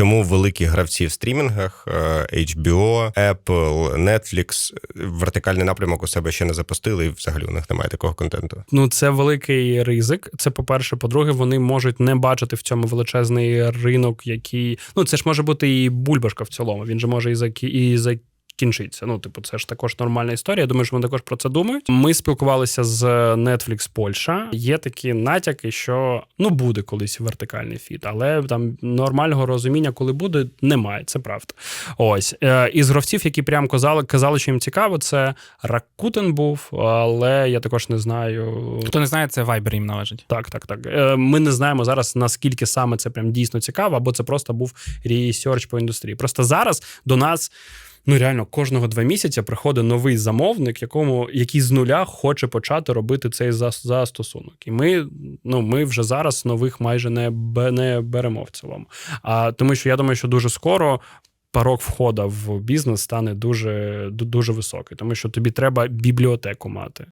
чому великі гравці в стрімінгах е, HBO, Apple, Netflix вертикальний напрямок у себе ще не запустили, і взагалі у них немає такого контенту. Ну, це великий ризик. Це по-перше. По-друге, вони можуть не бачити в цьому величезний ринок, який ну це ж може бути і бульбашка в цілому. Він же може і за і закінчитися. Ну, типу, це ж також нормальна історія. Я думаю, що вони також про це думають. Ми спілкувалися з Netflix Польща. Є такі натяки, що ну буде колись вертикальний фіт, але там нормального розуміння, коли буде, немає. Це правда. Ось Е, із гравців, які прям казали, казали, що їм цікаво, це Ракутен був, але я також не знаю. Хто не знає, це Viber їм належить. Так, так, так. Е, Ми не знаємо зараз, наскільки саме це прям дійсно цікаво, або це просто був ресерч по індустрії. Просто зараз до нас. Ну, реально, кожного два місяці приходить новий замовник, якому який з нуля хоче почати робити цей зас- застосунок. І ми, ну, ми вже зараз нових майже не, не беремо в цілому. А тому що я думаю, що дуже скоро порог входа в бізнес стане дуже, дуже високий, тому що тобі треба бібліотеку мати.